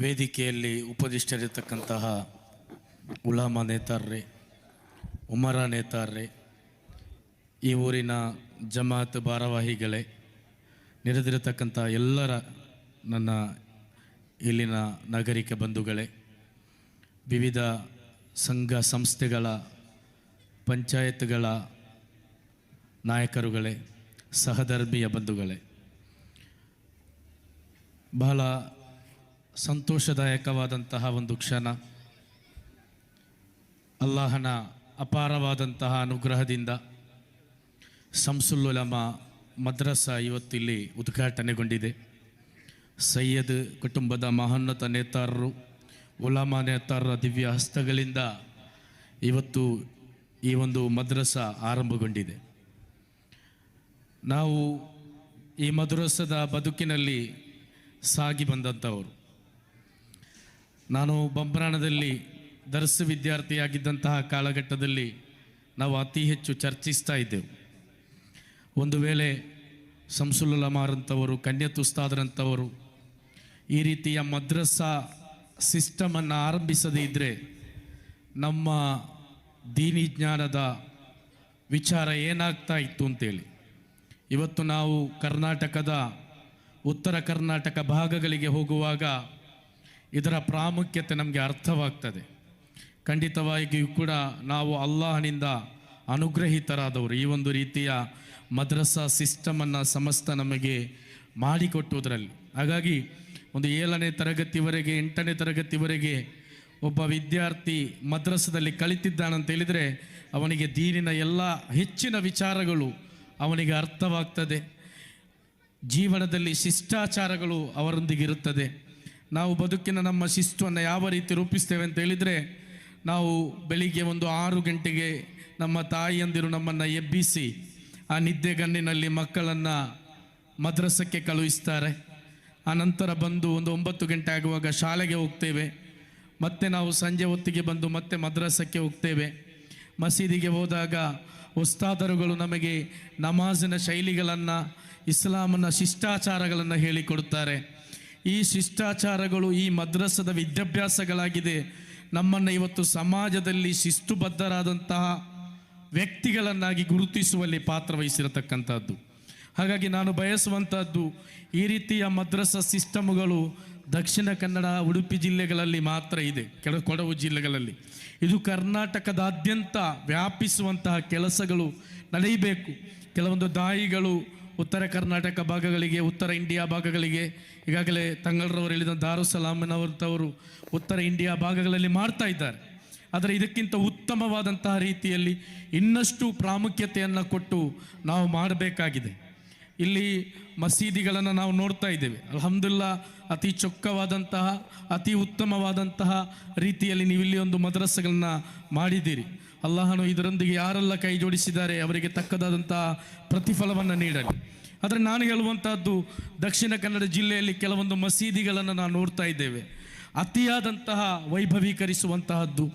ವೇದಿಕೆಯಲ್ಲಿ ಉಪದಿಷ್ಟರಿರ್ತಕ್ಕಂತಹ ಉಲಾಮ ನೇತಾರ್ರೆ ಉಮರ ನೇತಾರ್ರೆ ಈ ಊರಿನ ಜಮಾತ್ ಭಾರವಾಹಿಗಳೇ, ನೆರೆದಿರತಕ್ಕಂಥ ಎಲ್ಲರ ನನ್ನ ಇಲ್ಲಿನ ನಾಗರಿಕ ಬಂಧುಗಳೇ, ವಿವಿಧ ಸಂಘ ಸಂಸ್ಥೆಗಳ ಪಂಚಾಯತ್ಗಳ ನಾಯಕರುಗಳೇ ಸಹಧರ್ಮೀಯ ಬಂಧುಗಳೇ, ಬಹಳ ಸಂತೋಷದಾಯಕವಾದಂತಹ ಒಂದು ಕ್ಷಣ. ಅಲ್ಲಾಹನ ಅಪಾರವಾದಂತಹ ಅನುಗ್ರಹದಿಂದ ಸಂಸುಲ್ಲುಲಮ ಮದ್ರಸ ಇವತ್ತಿಲ್ಲಿ ಉದ್ಘಾಟನೆಗೊಂಡಿದೆ. ಸೈಯದ್ ಕುಟುಂಬದ ಮಹೋನ್ನತ ನೇತಾರರು, ಉಲಾಮಾ ನೇತಾರರ ದಿವ್ಯ ಹಸ್ತಗಳಿಂದ ಇವತ್ತು ಈ ಒಂದು ಮದ್ರಸ ಆರಂಭಗೊಂಡಿದೆ. ನಾವು ಈ ಮದ್ರಸದ ಬದುಕಿನಲ್ಲಿ ಸಾಗಿ ಬಂದಂಥವರು. ನಾನು ಬಂಬ್ರಾಣದಲ್ಲಿ ದರ್ಸ ವಿದ್ಯಾರ್ಥಿಯಾಗಿದ್ದಂತಹ ಕಾಲಘಟ್ಟದಲ್ಲಿ ನಾವು ಅತಿ ಹೆಚ್ಚು ಚರ್ಚಿಸ್ತಾ ಇದ್ದೆವು. ಒಂದು ವೇಳೆ ಸಂಸುಲ್ಲಮಾರಂಥವರು ಕನ್ಯತುಸ್ತಾದರಂಥವರು ಈ ರೀತಿಯ ಮದ್ರಸಾ ಸಿಸ್ಟಮನ್ನು ಆರಂಭಿಸದೇ ಇದ್ದರೆ ನಮ್ಮ ದೀನಿ ಜ್ಞಾನದ ವಿಚಾರ ಏನಾಗ್ತಾ ಇತ್ತು ಅಂತೇಳಿ. ಇವತ್ತು ನಾವು ಕರ್ನಾಟಕದ ಉತ್ತರ ಕರ್ನಾಟಕ ಭಾಗಗಳಿಗೆ ಹೋಗುವಾಗ ಇದರ ಪ್ರಾಮುಖ್ಯತೆ ನಮಗೆ ಅರ್ಥವಾಗ್ತದೆ. ಖಂಡಿತವಾಗಿಯೂ ಕೂಡ ನಾವು ಅಲ್ಲಾಹನಿಂದ ಅನುಗ್ರಹಿತರಾದವರು. ಈ ಒಂದು ರೀತಿಯ ಮದ್ರಸಾ ಸಿಸ್ಟಮನ್ನು ಸಮಸ್ತ ನಮಗೆ ಮಾಡಿಕೊಟ್ಟುವುದರಲ್ಲಿ ಹಾಗಾಗಿ ಒಂದು ಏಳನೇ ತರಗತಿವರೆಗೆ, ಎಂಟನೇ ತರಗತಿವರೆಗೆ ಒಬ್ಬ ವಿದ್ಯಾರ್ಥಿ ಮದ್ರಸದಲ್ಲಿ ಕಲಿತಿದ್ದಾನಂತ ಹೇಳಿದರೆ ಅವನಿಗೆ ದೀನಿನ ಎಲ್ಲ ಹೆಚ್ಚಿನ ವಿಚಾರಗಳು ಅವನಿಗೆ ಅರ್ಥವಾಗ್ತದೆ. ಜೀವನದಲ್ಲಿ ಶಿಷ್ಟಾಚಾರಗಳು ಅವರೊಂದಿಗೆ ಇರುತ್ತದೆ ನಾವು ಬದುಕಿನ ನಮ್ಮ ಶಿಸ್ತುವನ್ನು ಯಾವ ರೀತಿ ರೂಪಿಸ್ತೇವೆ ಅಂತ ಹೇಳಿದರೆ, ನಾವು ಬೆಳಿಗ್ಗೆ ಒಂದು ಆರು ಗಂಟೆಗೆ ನಮ್ಮ ತಾಯಿಯಂದಿರು ನಮ್ಮನ್ನು ಎಬ್ಬಿಸಿ ಆ ನಿದ್ದೆಗಣ್ಣಿನಲ್ಲಿ ಮಕ್ಕಳನ್ನು ಮದ್ರಸಕ್ಕೆ ಕಳುಹಿಸ್ತಾರೆ. ಆ ನಂತರ ಬಂದು ಒಂದು ಒಂಬತ್ತು ಗಂಟೆ ಆಗುವಾಗ ಶಾಲೆಗೆ ಹೋಗ್ತೇವೆ. ಮತ್ತೆ ನಾವು ಸಂಜೆ ಹೊತ್ತಿಗೆ ಬಂದು ಮತ್ತೆ ಮದ್ರಸಕ್ಕೆ ಹೋಗ್ತೇವೆ. ಮಸೀದಿಗೆ ಹೋದಾಗ ಉಸ್ತಾದರುಗಳು ನಮಗೆ ನಮಾಜಿನ ಶೈಲಿಗಳನ್ನು, ಇಸ್ಲಾಮನ ಶಿಷ್ಟಾಚಾರಗಳನ್ನು ಹೇಳಿಕೊಡುತ್ತಾರೆ. ಈ ಶಿಷ್ಟಾಚಾರಗಳು ಈ ಮದ್ರಸದ ವಿದ್ಯಾಭ್ಯಾಸಗಳಾಗಿದೆ. ನಮ್ಮನ್ನು ಇವತ್ತು ಸಮಾಜದಲ್ಲಿ ಶಿಸ್ತುಬದ್ಧರಾದಂತಹ ವ್ಯಕ್ತಿಗಳನ್ನಾಗಿ ಗುರುತಿಸುವಲ್ಲಿ ಪಾತ್ರ ವಹಿಸಿರತಕ್ಕಂಥದ್ದು. ಹಾಗಾಗಿ ನಾನು ಬಯಸುವಂಥದ್ದು ಈ ರೀತಿಯ ಮದ್ರಸ ಸಿಸ್ಟಮ್ಗಳು ದಕ್ಷಿಣ ಕನ್ನಡ, ಉಡುಪಿ ಜಿಲ್ಲೆಗಳಲ್ಲಿ ಮಾತ್ರ ಇದೆ ಕೆಲ ಕೊಡಗು ಜಿಲ್ಲೆಗಳಲ್ಲಿ. ಇದು ಕರ್ನಾಟಕದಾದ್ಯಂತ ವ್ಯಾಪಿಸುವಂತಹ ಕೆಲಸಗಳು ನಡೆಯಬೇಕು ಕೆಲವೊಂದು ದಾಯಿಗಳು ಉತ್ತರ ಕರ್ನಾಟಕ ಭಾಗಗಳಿಗೆ, ಉತ್ತರ ಇಂಡಿಯಾ ಭಾಗಗಳಿಗೆ ಈಗಾಗಲೇ ತಂಗಳರವರು ಹೇಳಿದ ದಾರುಸಲಾಮನವರಂಥವರು ಉತ್ತರ ಇಂಡಿಯಾ ಭಾಗಗಳಲ್ಲಿ ಮಾಡ್ತಾ ಇದ್ದಾರೆ. ಆದರೆ ಇದಕ್ಕಿಂತ ಉತ್ತಮವಾದಂತಹ ರೀತಿಯಲ್ಲಿ ಇನ್ನಷ್ಟು ಪ್ರಾಮುಖ್ಯತೆಯನ್ನು ಕೊಟ್ಟು ನಾವು ಮಾಡಬೇಕಾಗಿದೆ. ಇಲ್ಲಿ ಮಸೀದಿಗಳನ್ನು ನಾವು ನೋಡ್ತಾ ಇದ್ದೇವೆ. ಅಲ್ಹಮ್ದುಲ್ಲಾ ಅತಿ ಚೊಕ್ಕವಾದಂತಹ, ಅತಿ ಉತ್ತಮವಾದಂತಹ ರೀತಿಯಲ್ಲಿ ನೀವು ಇಲ್ಲಿ ಒಂದು ಮದ್ರಸೆಗಳನ್ನ ಮಾಡಿದ್ದೀರಿ. ಅಲ್ಲಾಹನು ಇದರೊಂದಿಗೆ ಯಾರೆಲ್ಲ ಕೈ ಜೋಡಿಸಿದ್ದಾರೆ ಅವರಿಗೆ ತಕ್ಕದಾದಂತಹ ಪ್ರತಿಫಲವನ್ನು ನೀಡಲಿ. ಆದರೆ ನಾನು ಹೇಳುವಂತಹದ್ದು ದಕ್ಷಿಣ ಕನ್ನಡ ಜಿಲ್ಲೆಯಲ್ಲಿ ಕೆಲವೊಂದು ಮಸೀದಿಗಳನ್ನು ನಾವು ನೋಡ್ತಾ ಇದ್ದೇವೆ. ಅತಿಯಾದಂತಹ ವೈಭವೀಕರಿಸುವಂತಹದ್ದು.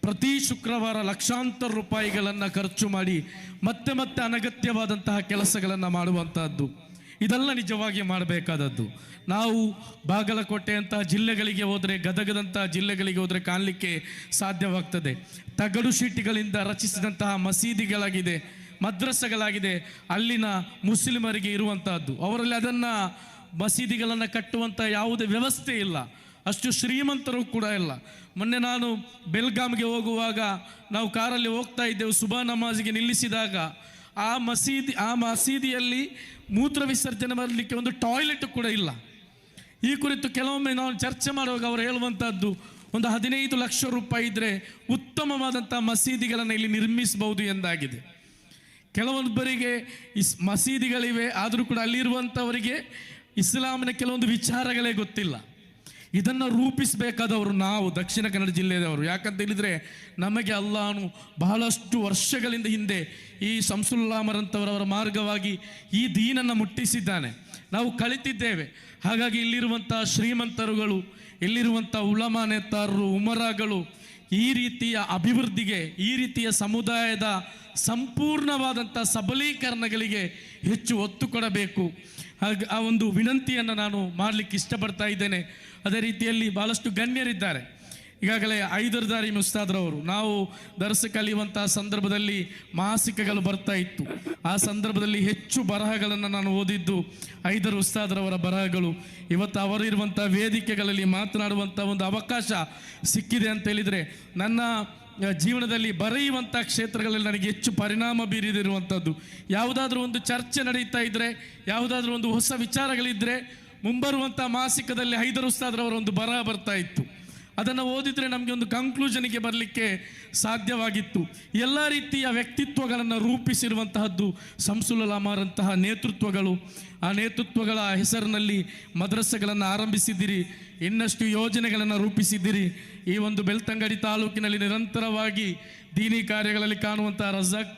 ಪ್ರತಿ ಶುಕ್ರವಾರ ಲಕ್ಷಾಂತರ ರೂಪಾಯಿಗಳನ್ನು ಖರ್ಚು ಮಾಡಿ ಮತ್ತೆ ಮತ್ತೆ ಅನಗತ್ಯವಾದಂತಹ ಕೆಲಸಗಳನ್ನು ಮಾಡುವಂತಹದ್ದು. ಇದೆಲ್ಲ ನಿಜವಾಗಿ ಮಾಡಬೇಕಾದದ್ದು. ನಾವು ಬಾಗಲಕೋಟೆಯಂತಹ ಜಿಲ್ಲೆಗಳಿಗೆ ಹೋದರೆ ಗದಗದಂತಹ ಜಿಲ್ಲೆಗಳಿಗೆ ಹೋದರೆ ಕಾಣಲಿಕ್ಕೆ ಸಾಧ್ಯವಾಗ್ತದೆ. ತಗಡು ಶೀಟಿಗಳಿಂದ ರಚಿಸಿದಂತಹ ಮಸೀದಿಗಳಾಗಿದೆ. ಮದ್ರಸೆಗಳಾಗಿದೆ, ಅಲ್ಲಿನ ಮುಸ್ಲಿಮರಿಗೆ ಇರುವಂತಹದ್ದು. ಅವರಲ್ಲಿ ಅದನ್ನು ಮಸೀದಿಗಳನ್ನು ಕಟ್ಟುವಂಥ ಯಾವುದೇ ವ್ಯವಸ್ಥೆ ಇಲ್ಲ. ಅಷ್ಟು ಶ್ರೀಮಂತರು ಕೂಡ ಇಲ್ಲ. ಮೊನ್ನೆ ನಾನು ಬೆಲ್ಗಾಮ್ಗೆ ಹೋಗುವಾಗ ನಾವು ಕಾರಲ್ಲಿ ಹೋಗ್ತಾ ಇದ್ದೆವು, ಸುಬಾ ನಮಾಜಿಗೆ ನಿಲ್ಲಿಸಿದಾಗ. ಆ ಮಸೀದಿ, ಆ ಮಸೀದಿಯಲ್ಲಿ ಮೂತ್ರ ವಿಸರ್ಜನೆ ಮಾಡಲಿಕ್ಕೆ ಒಂದು ಟಾಯ್ಲೆಟ್ ಕೂಡ ಇಲ್ಲ. ಈ ಕುರಿತು ಕೆಲವೊಮ್ಮೆ ನಾವು ಚರ್ಚೆ ಮಾಡುವಾಗ ಅವರು ಹೇಳುವಂಥದ್ದು ಒಂದು ಹದಿನೈದು ಲಕ್ಷ ರೂಪಾಯಿ ಇದ್ದರೆ ಉತ್ತಮವಾದಂಥ ಮಸೀದಿಗಳನ್ನು ಇಲ್ಲಿ ನಿರ್ಮಿಸಬಹುದು ಎಂದಾಗಿದೆ. ಕೆಲವೊಬ್ಬರಿಗೆ ಇಸ್ ಮಸೀದಿಗಳಿವೆ, ಆದರೂ ಕೂಡ ಅಲ್ಲಿರುವಂಥವರಿಗೆ ಇಸ್ಲಾಮಿನ ಕೆಲವೊಂದು ವಿಚಾರಗಳೇ ಗೊತ್ತಿಲ್ಲ. ಇದನ್ನು ರೂಪಿಸಬೇಕಾದವರು ನಾವು, ದಕ್ಷಿಣ ಕನ್ನಡ ಜಿಲ್ಲೆಯವರು ಯಾಕಂತ ಹೇಳಿದರೆ, ನಮಗೆ ಅಲ್ಲಾನು ಬಹಳಷ್ಟು ವರ್ಷಗಳಿಂದ ಹಿಂದೆ ಈ ಶಂಸುಲ್ಲಾಮರಂಥವರವರ ಮಾರ್ಗವಾಗಿ ಈ ದೀನನ್ನು ಮುಟ್ಟಿಸಿದ್ದಾನೆ. ನಾವು ಕಲಿತಿದ್ದೇವೆ ಹಾಗಾಗಿ ಇಲ್ಲಿರುವಂಥ ಶ್ರೀಮಂತರುಗಳು ಇಲ್ಲಿರುವಂಥ ಉಳಮಾನೆತ್ತಾರರು ಉಮರಗಳು ಉಮರಾಗಳು ಈ ರೀತಿಯ ಅಭಿವೃದ್ಧಿಗೆ, ಈ ರೀತಿಯ ಸಮುದಾಯದ ಸಂಪೂರ್ಣವಾದಂಥ ಸಬಲೀಕರಣಗಳಿಗೆ ಹೆಚ್ಚು ಒತ್ತು ಕೊಡಬೇಕು. ಹಾಗೆ, ಆ ಒಂದು ವಿನಂತಿಯನ್ನು ನಾನು ಮಾಡಲಿಕ್ಕೆ ಇಷ್ಟಪಡ್ತಾ ಇದ್ದೇನೆ. ಅದೇ ರೀತಿಯಲ್ಲಿ ಭಾಳಷ್ಟು ಗಣ್ಯರಿದ್ದಾರೆ. ಈಗಾಗಲೇ ಐದರ್ದಾರಿ ಮುಸ್ತಾದ್ರವರು ನಾವು ದರ್ಸ ಕಲಿಯುವಂತಹ ಸಂದರ್ಭದಲ್ಲಿ ಮಾಸಿಕಗಳು ಬರ್ತಾ ಇತ್ತು. ಆ ಸಂದರ್ಭದಲ್ಲಿ ಹೆಚ್ಚು ಬರಹಗಳನ್ನು ನಾನು ಓದಿದ್ದು ಐದರ್ ಉಸ್ತಾದ್ರವರ ಬರಹಗಳು. ಇವತ್ತು ಅವರಿರುವಂಥ ವೇದಿಕೆಗಳಲ್ಲಿ ಮಾತನಾಡುವಂಥ ಒಂದು ಅವಕಾಶ ಸಿಕ್ಕಿದೆ ಅಂತ ಹೇಳಿದರೆ ನನ್ನ ಜೀವನದಲ್ಲಿ ಬರೆಯುವಂಥ ಕ್ಷೇತ್ರಗಳಲ್ಲಿ ನನಗೆ ಹೆಚ್ಚು ಪರಿಣಾಮ ಬೀರಿದಿರುವಂಥದ್ದು ಯಾವುದಾದ್ರೂ ಒಂದು ಚರ್ಚೆ ನಡೀತಾ ಇದ್ದರೆ ಯಾವುದಾದ್ರೂ ಒಂದು ಹೊಸ ವಿಚಾರಗಳಿದ್ದರೆ ಮುಂಬರುವಂಥ ಮಾಸಿಕದಲ್ಲಿ ಹೈದರ್ ಉಸ್ತಾದ್ರವರ ಒಂದು ಬರಹ ಬರ್ತಾ ಇತ್ತು. ಅದನ್ನು ಓದಿದರೆ ನಮಗೆ ಒಂದು ಕಂಕ್ಲೂಷನ್ಗೆ ಬರಲಿಕ್ಕೆ ಸಾಧ್ಯವಾಗಿತ್ತು. ಎಲ್ಲ ರೀತಿಯ ವ್ಯಕ್ತಿತ್ವಗಳನ್ನು ರೂಪಿಸಿರುವಂತಹದ್ದು ಸಂಸುಲ್ ಅಮಾರಂತಹ ನೇತೃತ್ವಗಳು. ಆ ನೇತೃತ್ವಗಳ ಹೆಸರಿನಲ್ಲಿ ಮದ್ರಸೆಗಳನ್ನು ಆರಂಭಿಸಿದ್ದೀರಿ, ಇನ್ನಷ್ಟು ಯೋಜನೆಗಳನ್ನು ರೂಪಿಸಿದ್ದೀರಿ. ಈ ಒಂದು ಬೆಳ್ತಂಗಡಿ ತಾಲೂಕಿನಲ್ಲಿ ನಿರಂತರವಾಗಿ ದೀನಿ ಕಾರ್ಯಗಳಲ್ಲಿ ಕಾಣುವಂತಹ ರಜಾಕ್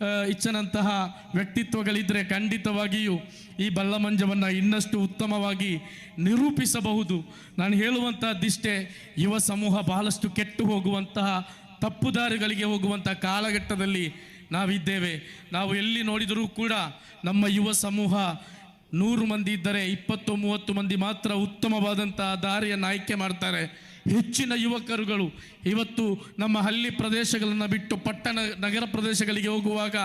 ಆ, ಇಚ್ಚನಂತಹ ವ್ಯಕ್ತಿತ್ವಗಳಿದ್ದರೆ ಖಂಡಿತವಾಗಿಯೂ ಈ ಬಲ್ಲಮಂಜವನ್ನು ಇನ್ನಷ್ಟು ಉತ್ತಮವಾಗಿ ನಿರೂಪಿಸಬಹುದು. ನಾನು ಹೇಳುವಂತಹದ್ದಿಷ್ಟೇ ಯುವ ಸಮೂಹ ಬಹಳಷ್ಟು ಕೆಟ್ಟು ಹೋಗುವಂತಹ ತಪ್ಪುದಾರಿಗಳಿಗೆ ಹೋಗುವಂಥ ಕಾಲಘಟ್ಟದಲ್ಲಿ ನಾವಿದ್ದೇವೆ. ನಾವು ಎಲ್ಲಿ ನೋಡಿದರೂ ಕೂಡ ನಮ್ಮ ಯುವ ಸಮೂಹ ನೂರು ಮಂದಿ ಇದ್ದರೆ ಇಪ್ಪತ್ತು ಮೂವತ್ತು ಮಂದಿ ಮಾತ್ರ ಉತ್ತಮವಾದಂತಹ ದಾರಿಯನ್ನು ಆಯ್ಕೆ ಮಾಡ್ತಾರೆ. ಹೆಚ್ಚಿನ ಯುವಕರುಗಳು ಇವತ್ತು ನಮ್ಮ ಹಳ್ಳಿ ಪ್ರದೇಶಗಳನ್ನು ಬಿಟ್ಟು ಪಟ್ಟಣ, ನಗರ ಪ್ರದೇಶಗಳಿಗೆ ಹೋಗುವಾಗ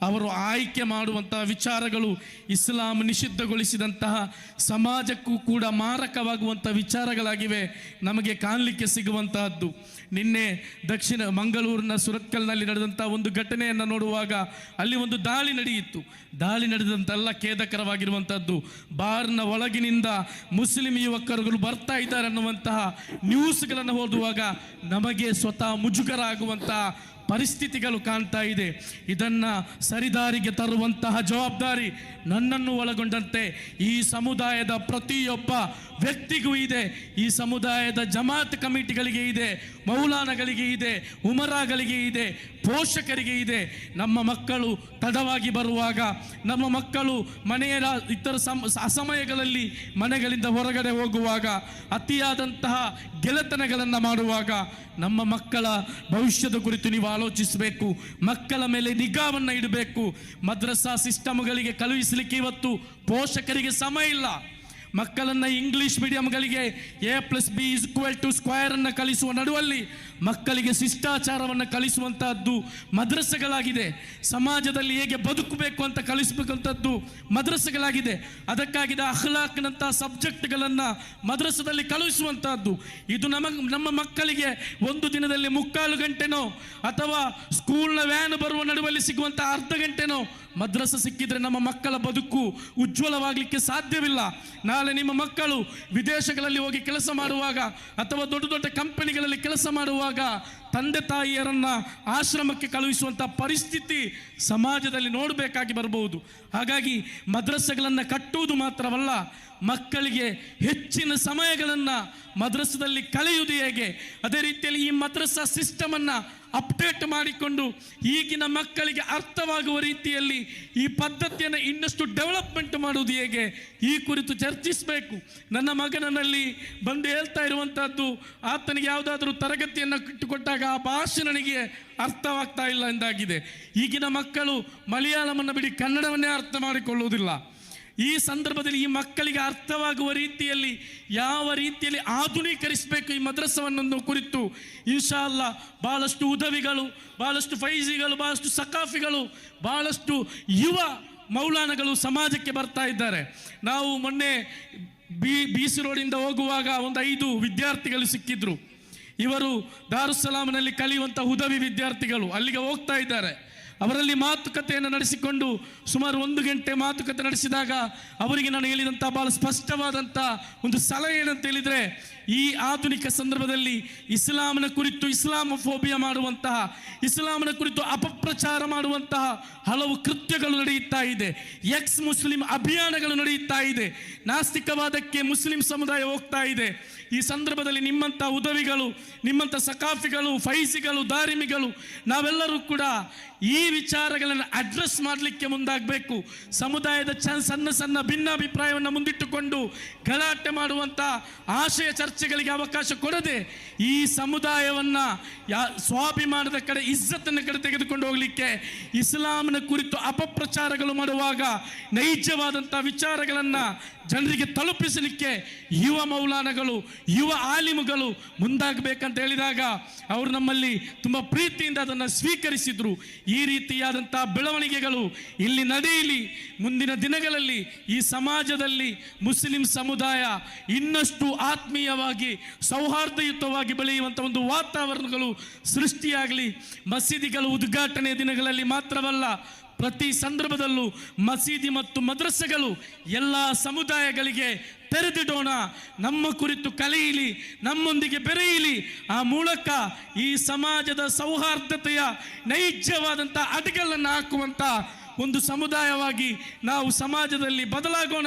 ಅವರು ಆಯ್ಕೆ ಮಾಡುವಂತಹ ವಿಚಾರಗಳು ಇಸ್ಲಾಂ ನಿಷಿದ್ಧಗೊಳಿಸಿದಂತಹ ಸಮಾಜಕ್ಕೂ ಕೂಡ ಮಾರಕವಾಗುವಂಥ ವಿಚಾರಗಳಾಗಿವೆ. ನಮಗೆ ಕಾಣಲಿಕ್ಕೆ ಸಿಗುವಂತಹದ್ದು. ನಿನ್ನೆ ದಕ್ಷಿಣ ಮಂಗಳೂರಿನ ಸುರತ್ಕಲ್ನಲ್ಲಿ ನಡೆದಂಥ ಒಂದು ಘಟನೆಯನ್ನು ನೋಡುವಾಗ ಅಲ್ಲಿ ಒಂದು ದಾಳಿ ನಡೆಯಿತು. ದಾಳಿ ನಡೆದಂತೆಲ್ಲ ಖೇದಕರವಾಗಿರುವಂಥದ್ದು ಬಾರ್ನ ಒಳಗಿನಿಂದ ಮುಸ್ಲಿಂ ಯುವಕರುಗಳು ಬರ್ತಾ ಇದ್ದಾರೆ ಅನ್ನುವಂತಹ ನ್ಯೂಸ್ಗಳನ್ನು ಓದುವಾಗ ನಮಗೆ ಸ್ವತಃ ಮುಜುಗರ ಆಗುವಂತಹ ಪರಿಸ್ಥಿತಿಗಳು ಕಾಣ್ತಾ ಇದೆ. ಇದನ್ನು ಸರಿದಾರಿಗೆ ತರುವಂತಹ ಜವಾಬ್ದಾರಿ ನನ್ನನ್ನು ಒಳಗೊಂಡಂತೆ ಈ ಸಮುದಾಯದ ಪ್ರತಿಯೊಬ್ಬ ವ್ಯಕ್ತಿಗೂ ಇದೆ. ಈ ಸಮುದಾಯದ ಜಮಾತ್ ಕಮಿಟಿಗಳಿಗೆ ಇದೆ, ಮೌಲಾನಗಳಿಗೆ ಇದೆ, ಉಮರಾಗಳಿಗೆ ಇದೆ, ಪೋಷಕರಿಗೆ ಇದೆ. ನಮ್ಮ ಮಕ್ಕಳು ತಡವಾಗಿ ಬರುವಾಗ, ನಮ್ಮ ಮಕ್ಕಳು ಮನೆಯ ಇತರ ಸಮ, ಅಸಮಯಗಳಲ್ಲಿ ಮನೆಗಳಿಂದ ಹೊರಗಡೆ ಹೋಗುವಾಗ, ಅತಿಯಾದಂತಹ ಗೆಳೆತನಗಳನ್ನು ಮಾಡುವಾಗ, ನಮ್ಮ ಮಕ್ಕಳ ಭವಿಷ್ಯದ ಕುರಿತು ನೀವು ಆಲೋಚಿಸಬೇಕು ಮಕ್ಕಳ ಮೇಲೆ ನಿಗಾವನ್ನು ಇಡಬೇಕು. ಮದ್ರಸಾ ಸಿಸ್ಟಮ್ಗಳಿಗೆ ಕಳುಹಿಸಲಿಕ್ಕೆ ಇವತ್ತು ಪೋಷಕರಿಗೆ ಸಮಯ ಇಲ್ಲ. ಮಕ್ಕಳನ್ನ English ಮೀಡಿಯಂಗಳಿಗೆ a plus b is equal to ಸ್ಕ್ವಯರನ್ನು ಕಲಿಸುವ ನಡುವಲ್ಲಿ ಮಕ್ಕಳಿಗೆ ಶಿಷ್ಟಾಚಾರವನ್ನು ಕಲಿಸುವಂತಹದ್ದು ಮದ್ರಸೆಗಳಾಗಿದೆ. ಸಮಾಜದಲ್ಲಿ ಹೇಗೆ ಬದುಕಬೇಕು ಅಂತ ಕಲಿಸಬೇಕಂತದ್ದು ಮದ್ರಸೆಗಳಾಗಿದೆ. ಅದಕ್ಕಾಗಿದ ಅಹ್ಲಾಕ್ನಂಥ ಸಬ್ಜೆಕ್ಟ್ಗಳನ್ನು ಮದ್ರಸದಲ್ಲಿ ಕಲಿಸುವಂತಹದ್ದು. ಇದು ನಮ್ಮ ನಮ್ಮ ಮಕ್ಕಳಿಗೆ ಒಂದು ದಿನದಲ್ಲಿ ಮುಕ್ಕಾಲು ಗಂಟೆನೋ ಅಥವಾ ಸ್ಕೂಲ್ನ ವ್ಯಾನ್ ಬರುವ ನಡುವಲ್ಲಿ ಸಿಗುವಂಥ ಅರ್ಧ ಗಂಟೆನೋ ಮದ್ರಸ ಸಿಕ್ಕಿದ್ರೆ ನಮ್ಮ ಮಕ್ಕಳ ಬದುಕು ಉಜ್ವಲವಾಗಲಿಕ್ಕೆ ಸಾಧ್ಯವಿಲ್ಲ. ನಾಳೆ ನಿಮ್ಮ ಮಕ್ಕಳು ವಿದೇಶಗಳಲ್ಲಿ ಹೋಗಿ ಕೆಲಸ ಮಾಡುವಾಗ ಅಥವಾ ದೊಡ್ಡ ದೊಡ್ಡ ಕಂಪನಿಗಳಲ್ಲಿ ಕೆಲಸ ಮಾಡುವಾಗ ತಂದೆ ತಾಯಿಯರನ್ನು ಆಶ್ರಮಕ್ಕೆ ಕಳುಹಿಸುವಂಥ ಪರಿಸ್ಥಿತಿ ಸಮಾಜದಲ್ಲಿ ನೋಡಬೇಕಾಗಿ ಬರಬಹುದು. ಹಾಗಾಗಿ ಮದ್ರಸೆಗಳನ್ನು ಕಟ್ಟುವುದು ಮಾತ್ರವಲ್ಲ, ಮಕ್ಕಳಿಗೆ ಹೆಚ್ಚಿನ ಸಮಯಗಳನ್ನು ಮದ್ರಸದಲ್ಲಿ ಕಳೆಯುವುದು ಹೇಗೆ? ಅದೇ ರೀತಿಯಲ್ಲಿ ಈ ಮದ್ರಸಾ ಸಿಸ್ಟಮನ್ನು ಅಪ್ಡೇಟ್ ಮಾಡಿಕೊಂಡು ಈಗಿನ ಮಕ್ಕಳಿಗೆ ಅರ್ಥವಾಗುವ ರೀತಿಯಲ್ಲಿ ಈ ಪದ್ಧತಿಯನ್ನು ಇನ್ನಷ್ಟು ಡೆವಲಪ್ಮೆಂಟ್ ಮಾಡುವುದು ಹೇಗೆ? ಈ ಕುರಿತು ಚರ್ಚಿಸಬೇಕು. ನನ್ನ ಮಗನಲ್ಲಿ ಬಂದು ಹೇಳ್ತಾ ಇರುವಂಥದ್ದು ಆತನಿಗೆ ಯಾವುದಾದ್ರೂ ತರಗತಿಯನ್ನು ಇಟ್ಟುಕೊಟ್ಟಾಗ ಆ ಭಾಷೆ ನನಗೆ ಅರ್ಥವಾಗ್ತಾ ಇಲ್ಲ ಎಂದಾಗಿದೆ. ಈಗಿನ ಮಕ್ಕಳು ಮಲಯಾಳಮನ್ನು ಬಿಡಿ ಕನ್ನಡವನ್ನೇ ಅರ್ಥ ಮಾಡಿಕೊಳ್ಳುವುದಿಲ್ಲ. ಈ ಸಂದರ್ಭದಲ್ಲಿ ಈ ಮಕ್ಕಳಿಗೆ ಅರ್ಥವಾಗುವ ರೀತಿಯಲ್ಲಿ ಯಾವ ರೀತಿಯಲ್ಲಿ ಆಧುನೀಕರಿಸಬೇಕು ಈ ಮದ್ರಸವನ್ನು ಕುರಿತು. ಇನ್ಶಾ ಅಲ್ಲ ಬಹಳಷ್ಟು ಉದವಿಗಳು ಭಾಳಷ್ಟು ಫೈಜಿಗಳು ಭಾಳಷ್ಟು ಸಕಾಫಿಗಳು ಭಾಳಷ್ಟು ಯುವ ಮೌಲಾನಗಳು ಸಮಾಜಕ್ಕೆ ಬರ್ತಾ ಇದ್ದಾರೆ. ನಾವು ಮೊನ್ನೆ ಬಿ ಬಿ ಸಿ ರೋಡಿಂದ ಹೋಗುವಾಗ ಒಂದು ಐದು ವಿದ್ಯಾರ್ಥಿಗಳು ಸಿಕ್ಕಿದ್ರು. ಇವರು ದಾರುಸಲಾಮ್ನಲ್ಲಿ ಕಲಿಯುವಂಥ ಉದವಿ ವಿದ್ಯಾರ್ಥಿಗಳು ಅಲ್ಲಿಗೆ ಹೋಗ್ತಾ ಇದ್ದಾರೆ. ಅವರಲ್ಲಿ ಮಾತುಕತೆಯನ್ನು ನಡೆಸಿಕೊಂಡು ಸುಮಾರು ಒಂದು ಗಂಟೆ ಮಾತುಕತೆ ನಡೆಸಿದಾಗ ಅವರಿಗೆ ನಾನು ಹೇಳಿದಂಥ ಬಹಳ ಸ್ಪಷ್ಟವಾದಂಥ ಒಂದು ಸಲಹೆ ಏನಂತ ಹೇಳಿದರೆ ಈ ಆಧುನಿಕ ಸಂದರ್ಭದಲ್ಲಿ ಇಸ್ಲಾಂನ ಕುರಿತು ಇಸ್ಲಾಮೋಫೋಬಿಯಾ ಮಾಡುವಂತಹ ಇಸ್ಲಾಂನ ಕುರಿತು ಅಪಪ್ರಚಾರ ಮಾಡುವಂತಹ ಹಲವು ಕೃತ್ಯಗಳು ನಡೆಯುತ್ತಾ ಇದೆ. ಎಕ್ಸ್ ಮುಸ್ಲಿಂ ಅಭಿಯಾನಗಳು ನಡೆಯುತ್ತಾ ಇದೆ. ನಾಸ್ತಿಕವಾದಕ್ಕೆ ಮುಸ್ಲಿಂ ಸಮುದಾಯ ಹೋಗ್ತಾ ಇದೆ. ಈ ಸಂದರ್ಭದಲ್ಲಿ ನಿಮ್ಮಂಥ ಉದವಿಗಳು, ನಿಮ್ಮಂಥ ಸಕಾಫಿಗಳು ಫೈಸಿಗಳು, ದಾರಿಮಿಗಳು, ನಾವೆಲ್ಲರೂ ಕೂಡ ಈ ವಿಚಾರಗಳನ್ನು ಅಡ್ರೆಸ್ ಮಾಡಲಿಕ್ಕೆ ಮುಂದಾಗಬೇಕು. ಸಮುದಾಯದ ಸಣ್ಣ ಸಣ್ಣ ಭಿನ್ನಾಭಿಪ್ರಾಯವನ್ನು ಮುಂದಿಟ್ಟುಕೊಂಡು ಗಲಾಟೆ ಮಾಡುವಂಥ ಆಶಯ ಚರ್ಚೆಗಳಿಗೆ ಅವಕಾಶ ಕೊಡದೆ ಈ ಸಮುದಾಯವನ್ನು ಯಾ ಸ್ವಾಭಿಮಾನದ ಕಡೆ ಇಜ್ಜತ್ತನ್ನು ಕಡೆ ತೆಗೆದುಕೊಂಡು ಹೋಗಲಿಕ್ಕೆ ಇಸ್ಲಾಂನ ಕುರಿತು ಅಪಪ್ರಚಾರಗಳು ಮಾಡುವಾಗ ನೈಜವಾದಂಥ ವಿಚಾರಗಳನ್ನು ಜನರಿಗೆ ತಲುಪಿಸಲಿಕ್ಕೆ ಯುವ ಮೌಲಾನಗಳು, ಯುವ ಆಲಿಮುಗಳು ಮುಂದಾಗಬೇಕಂತ ಹೇಳಿದಾಗ ಅವರು ನಮ್ಮಲ್ಲಿ ತುಂಬ ಪ್ರೀತಿಯಿಂದ ಅದನ್ನು ಸ್ವೀಕರಿಸಿದ್ರು. ಈ ರೀತಿಯಾದಂಥ ಬೆಳವಣಿಗೆಗಳು ಇಲ್ಲಿ ನಡೆಯಲಿ. ಮುಂದಿನ ದಿನಗಳಲ್ಲಿ ಈ ಸಮಾಜದಲ್ಲಿ ಮುಸ್ಲಿಂ ಸಮುದಾಯ ಇನ್ನಷ್ಟು ಆತ್ಮೀಯವಾಗಿ ಸೌಹಾರ್ದಯುತವಾಗಿ ಬೆಳೆಯುವಂಥ ಒಂದು ವಾತಾವರಣಗಳು ಸೃಷ್ಟಿಯಾಗಲಿ. ಮಸೀದಿಗಳು ಉದ್ಘಾಟನೆ ದಿನಗಳಲ್ಲಿ ಮಾತ್ರವಲ್ಲ, ಪ್ರತಿ ಸಂದರ್ಭದಲ್ಲೂ ಮಸೀದಿ ಮತ್ತು ಮದ್ರಸೆಗಳು ಎಲ್ಲ ಸಮುದಾಯಗಳಿಗೆ ತೆರೆದಿಡೋಣ. ನಮ್ಮ ಕುರಿತು ಕಲಿಯಲಿ, ನಮ್ಮೊಂದಿಗೆ ಬೆರೆಯಲಿ. ಆ ಮೂಲಕ ಈ ಸಮಾಜದ ಸೌಹಾರ್ದತೆಯ ನೈಜವಾದಂಥ ಅಡಿಗಲನ್ನು ಹಾಕುವಂಥ ಒಂದು ಸಮುದಾಯವಾಗಿ ನಾವು ಸಮಾಜದಲ್ಲಿ ಬದಲಾಗೋಣ,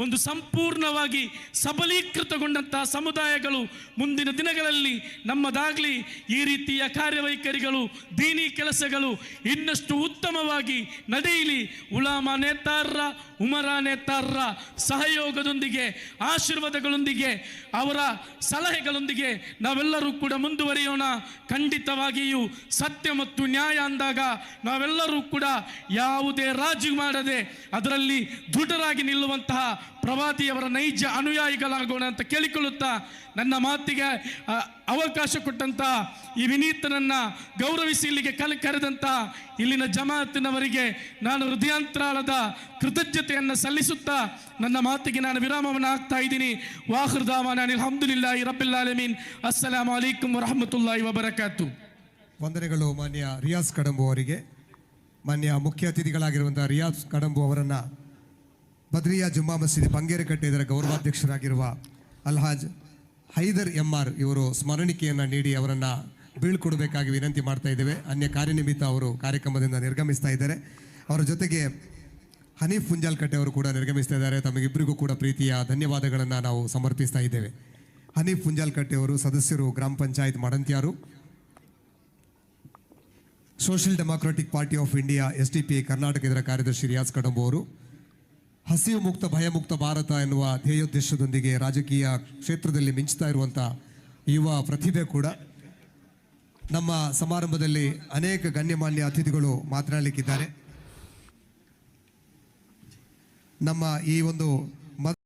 ಒಂದು ಸಂಪೂರ್ಣವಾಗಿ ಸಬಲೀಕೃತಗೊಂಡಂತಹ ಸಮುದಾಯಗಳು ಮುಂದಿನ ದಿನಗಳಲ್ಲಿ ನಮ್ಮದಾಗಲಿ ಈ ರೀತಿಯ ಕಾರ್ಯವೈಖರಿಗಳು, ದೀನಿ ಕೆಲಸಗಳು ಇನ್ನಷ್ಟು ಉತ್ತಮವಾಗಿ ನಡೆಯಲಿ. ಉಲಾಮ ನೇತಾರರ, ಉಮರ ನೇತಾರರ ಸಹಯೋಗದೊಂದಿಗೆ, ಆಶೀರ್ವಾದಗಳೊಂದಿಗೆ, ಅವರ ಸಲಹೆಗಳೊಂದಿಗೆ ನಾವೆಲ್ಲರೂ ಕೂಡ ಮುಂದುವರಿಯೋಣ. ಖಂಡಿತವಾಗಿಯೂ ಸತ್ಯ ಮತ್ತು ನ್ಯಾಯ ಅಂದಾಗ ನಾವೆಲ್ಲರೂ ಕೂಡ ಯಾವುದೇ ರಾಜಿ ಮಾಡದೆ ಅದರಲ್ಲಿ ದೃಢರಾಗಿ ನಿಲ್ಲುವಂತಹ ಪ್ರವಾದಿಯವರ ನೈಜ ಅನುಯಾಯಿಗಳಾಗೋಣ ಅಂತ ಕೇಳಿಕೊಳ್ಳುತ್ತಾ ನನ್ನ ಮಾತಿಗೆ ಅವಕಾಶ ಕೊಟ್ಟಂತ ಈ ವಿನೀತನನ್ನ ಗೌರವಿಸಿ ಇಲ್ಲಿಗೆ ಕಲ್, ಕರೆದಂತ ಇಲ್ಲಿನ ಜಮಾತಿನವರಿಗೆ ನಾನು ಹೃದಯಾಂತರಾಳದ ಕೃತಜ್ಞತೆಯನ್ನು ಸಲ್ಲಿಸುತ್ತಾ ನನ್ನ ಮಾತಿಗೆ ನಾನು ವಿರಾಮವನ್ನು ಹಾಕ್ತಾ ಇದ್ದೀನಿ. ವಾಹೃದಾಮಿ ಹಮ್ದುಲಿಲ್ಲ ರಬ್ಬಿಲ್ ಆಲಮೀನ್. ಅಲೈಕುಮ್ ಅಲೈಕುಂ ವರಹಮತುಲ್ಲಾಹಿ ವಬರಕಾತು. ವಂದನೆಗಳು ಮಾನ್ಯ ರಿಯಾಸ್ ಕಡಂಬು ಅವರಿಗೆ. ಮಾನ್ಯ ಮುಖ್ಯ ಅತಿಥಿಗಳಾಗಿರುವಂಥ ರಿಯಾಜ್ ಕಡಂಬು ಅವರನ್ನು ಬದ್ರಿಯಾ ಜುಮ್ಮಾ ಮಸೀದಿ ಬಂಗೇರಕಟ್ಟೆ ಇದರ ಗೌರವಾಧ್ಯಕ್ಷರಾಗಿರುವ ಅಲ್ಹಾಜ್ ಹೈದರ್ ಎಂ ಆರ್ ಇವರು ಸ್ಮರಣಿಕೆಯನ್ನು ನೀಡಿ ಅವರನ್ನು ಬೀಳ್ಕೊಡಬೇಕಾಗಿ ವಿನಂತಿ ಮಾಡ್ತಾ ಇದ್ದೇವೆ. ಅನ್ಯ ಕಾರ್ಯನಿಮಿತ್ತ ಅವರು ಕಾರ್ಯಕ್ರಮದಿಂದ ನಿರ್ಗಮಿಸ್ತಾ ಇದ್ದಾರೆ. ಅವರ ಜೊತೆಗೆ ಹನೀಫ್ ಪುಂಜಾಲ್ಕಟ್ಟೆ ಅವರು ಕೂಡ ನಿರ್ಗಮಿಸ್ತಾ ಇದ್ದಾರೆ. ತಮಗಿಬ್ಬರಿಗೂ ಕೂಡ ಪ್ರೀತಿಯ ಧನ್ಯವಾದಗಳನ್ನು ನಾವು ಸಮರ್ಪಿಸ್ತಾ ಇದ್ದೇವೆ. ಹನೀಫ್ ಮುಂಜಾಲ್ಕಟ್ಟೆ ಅವರು ಸದಸ್ಯರು, ಗ್ರಾಮ panchayat Madantyaru. Social democratic party of India S D P Karnataka ಇದರ ಕಾರ್ಯದರ್ಶಿ ರಿಯಾಜ್ ಕಡಂಬು ಅವರು. ಹಸಿವು ಮುಕ್ತ ಭಯಮುಕ್ತ ಭಾರತ ಎನ್ನುವ ಧ್ಯೇಯೋದ್ದೇಶದೊಂದಿಗೆ ರಾಜಕೀಯ ಕ್ಷೇತ್ರದಲ್ಲಿ ಮಿಂಚ್ತಾ ಇರುವಂಥ ಯುವ ಪ್ರತಿಭೆ ಕೂಡ. ನಮ್ಮ ಸಮಾರಂಭದಲ್ಲಿ ಅನೇಕ ಗಣ್ಯಮಾನ್ಯ ಅತಿಥಿಗಳು ಮಾತನಾಡಲಿಕ್ಕಿದ್ದಾರೆ. ನಮ್ಮ ಈ ಒಂದು